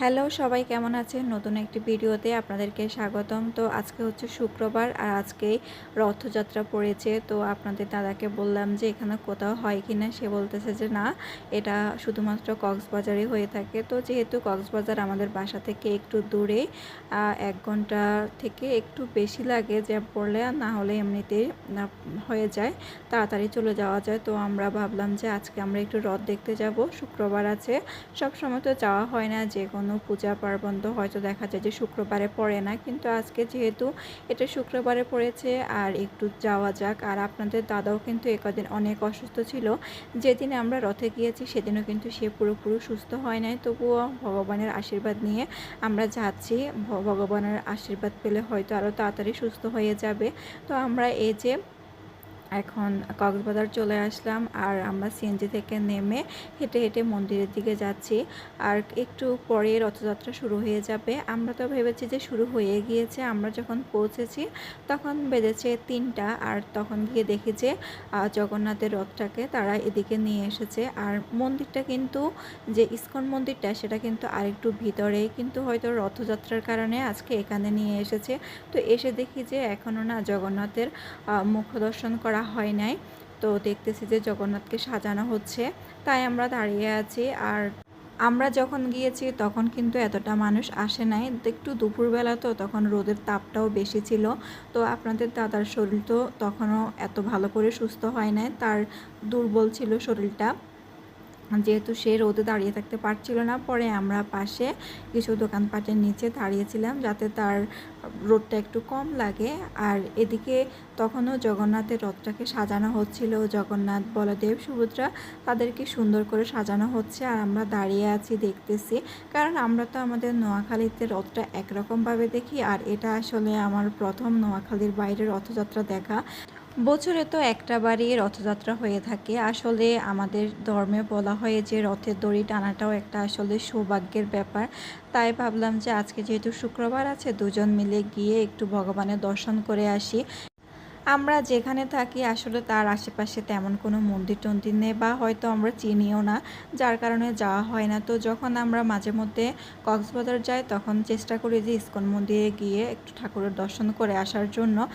Hello, সবাই কেমন আছেন? নতুন একটি ভিডিওতে আপনাদেরকে স্বাগতম। তো আজকে হচ্ছে শুক্রবার আর আজকে রথযাত্রা পড়েছে। তো আপনাদের দাদাকে বললাম যে এখানে কোথাও হয় কি না সে বলতেছে যে না, এটা শুধুমাত্র কক্সবাজারে হয়ে থাকে। তো যেহেতু কক্সবাজার আমাদের বাসা থেকে একটু দূরে এক ঘণ্টা থেকে একটু বেশি লাগে যে পড়লে না হলে এমনিতে হয়ে যায়, তাড়াতাড়ি চলে যাওয়া যায়। তো আমরা ভাবলাম যে আজকে আমরা একটু রথ দেখতে যাব। শুক্রবার আছে। সব সময় তো যাওয়া হয় না, যে কোনো পূজা পার্বণ তো হয়তো দেখা যায় যে শুক্রবারে পড়ে না, কিন্তু আজকে যেহেতু এটা শুক্রবারে পড়েছে আর একটু যাওয়া যাক। আর আপনাদের দাদাও কিন্তু একদিন অনেক অসুস্থ ছিল। যেদিন আমরা রথে গিয়েছি সেদিনও কিন্তু সে পুরোপুরি সুস্থ হয় নাই। তবুও ভগবানের আশীর্বাদ নিয়ে আমরা যাচ্ছি। ভগবানের আশীর্বাদ পেলে হয়তো আরও তাড়াতাড়ি সুস্থ হয়ে যাবে। তো আমরা এই যে এখন কক্সবাজার চলে আসলাম আর আমরা সিএনজি থেকে নেমে হেঁটে হেঁটে মন্দিরের দিকে যাচ্ছি। আর একটু পরে রথযাত্রা শুরু হয়ে যাবে। আমরা তো ভেবেছি যে শুরু হয়ে গিয়েছে। আমরা যখন পৌঁছেছি তখন বেজেছে তিনটা আর তখন গিয়ে দেখি যে জগন্নাথের রথটাকে তারা এদিকে নিয়ে এসেছে। আর মন্দিরটা কিন্তু, যে ইস্কন মন্দিরটা সেটা কিন্তু আরেকটু ভিতরে। কিন্তু হয়তো রথযাত্রার কারণে আজকে এখানে নিয়ে এসেছে। তো এসে দেখি যে এখনও না জগন্নাথের মুখ দর্শন করা হয় নাই। তো দেখতেছি যে জগন্নাথকে সাজানো হচ্ছে। তাই আমরা দাঁড়িয়ে আছি। আর আমরা যখন গিয়েছি, তখন কিন্তু এতটা মানুষ আসে নাই। একটু দুপুরবেলা তো, তখন রোদের তাপটাও বেশি ছিল। তো আপনাদের দাদার শরীর তো তখনও এত ভালো করে সুস্থ হয় নাই। তার দুর্বল ছিল শরীরটা। যেহেতু সে রোদে দাঁড়িয়ে থাকতে পারছিল না, পরে আমরা পাশে কিছু দোকানপাটের নিচে দাঁড়িয়েছিলাম যাতে তার রোদটা একটু কম লাগে। আর এদিকে তখনও জগন্নাথের রথটাকে সাজানো হচ্ছিল। জগন্নাথ বলদেব সুভদ্রা, তাদেরকে সুন্দর করে সাজানো হচ্ছে আর আমরা দাঁড়িয়ে আছি, দেখতেছি। কারণ আমরা তো আমাদের নোয়াখালীতে রথটা একরকমভাবে দেখি, আর এটা আসলে আমার প্রথম নোয়াখালীর বাইরে রথযাত্রা দেখা। বছরে তো একটা বারই রথযাত্রা হয়ে থাকে। আসলে আমাদের ধর্মে বলা হয় যে রথের দড়ি টানাটাও একটা আসলে সৌভাগ্যের ব্যাপার। তাই ভাবলাম যে আজকে যেহেতু শুক্রবার আছে, দুজন মিলে গিয়ে একটু ভগবানের দর্শন করে আসি। আমরা যেখানে থাকি আসলে তার আশেপাশে তেমন কোনো মন্দির টন্দির নেই বা হয়তো আমরা চিনিও না, যার কারণে যাওয়া হয় না। তো যখন আমরা মাঝে মধ্যে কক্সবাজার যাই, তখন চেষ্টা করি যে ইস্কন মন্দিরে গিয়ে একটু ঠাকুরের দর্শন করে আসার জন্য।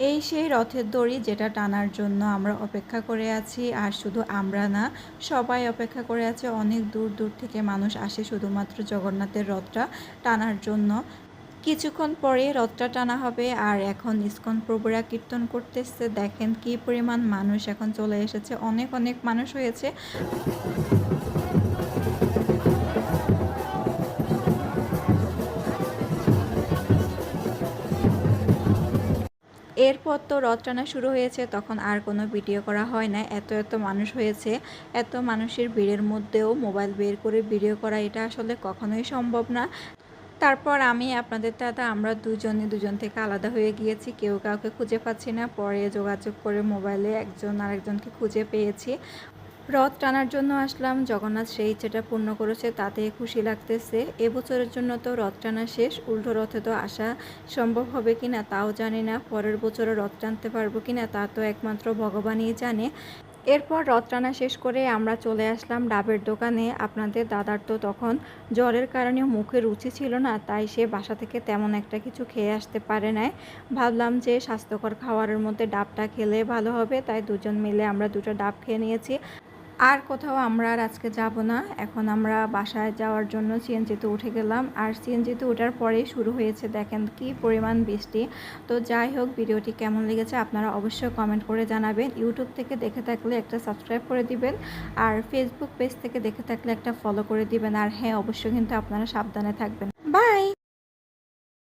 এই সেই রথের দড়ি যেটা টানার জন্য আমরা অপেক্ষা করে আছি, আর শুধু আমরা না, সবাই অপেক্ষা করে আছে। অনেক দূর দূর থেকে মানুষ আসে শুধুমাত্র জগন্নাথের রথটা টানার জন্য। কিছুক্ষণ পরে রথটা টানা হবে, আর এখন ইস্কন প্রভুরা কীর্তন করতেছে। দেখেন কি পরিমাণ মানুষ এখন চলে এসেছে। অনেক অনেক মানুষ হয়েছে। এরপর তো রথ টানা শুরু হয়েছে, তখন আর কোনো ভিডিও করা হয় না। এত এত মানুষ হয়েছে, এত মানুষের ভিড়ের মধ্যেও মোবাইল বের করে ভিডিও করা এটা আসলে কখনোই সম্ভব না। তারপর আমি, আপনাদের দাদা, আমরা দুজনে দুজন থেকে আলাদা হয়ে গিয়েছি, কেউ কাউকে খুঁজে পাচ্ছি না। পরে যোগাযোগ করে মোবাইলে একজন আরেকজনকে খুঁজে পেয়েছি। রথ টানার জন্য আসলাম। জগন্নাথ সেই ইচ্ছেটা পূর্ণ করেছে, তাতে খুশি লাগতেছে। এবছরের জন্য তো রথ টানা শেষ, উল্টো রথে তো আসা সম্ভব হবে কি না তাও জানি না। পরের বছরও রথ টানতে পারব কি না তা তো একমাত্র ভগবানই জানে। এরপর রথ টানা শেষ করে আমরা চলে আসলাম ডাবের দোকানে। আপনাদের দাদার তো তখন জ্বরের কারণে মুখে রুচি ছিল না, তাই সে বাসা থেকে তেমন একটা কিছু খেয়ে আসতে পারে নাই। ভাবলাম যে স্বাস্থ্যকর খাওয়ারের মধ্যে ডাবটা খেলে ভালো হবে, তাই দুজন মিলে আমরা দুটো ডাব খেয়ে নিয়েছি। আর কোথাও আমরা আর আজকে যাব না। এখন আমরা বাসায় যাওয়ার জন্য সিএনজিতে উঠে গেলাম। আর সিএনজিতে ওঠার পরেই শুরু হয়েছে দেখেন কি পরিমাণ বৃষ্টি। তো যাই হোক, ভিডিওটি কেমন লেগেছে আপনারা অবশ্যই কমেন্ট করে জানাবেন। ইউটিউব থেকে দেখে থাকলে একটা সাবস্ক্রাইব করে দিবেন। আর ফেসবুক পেজ থেকে দেখে থাকলে একটা ফলো করে দিবেন। আর হ্যাঁ অবশ্যই কিন্তু আপনারা সাবধানে থাকবেন। বাই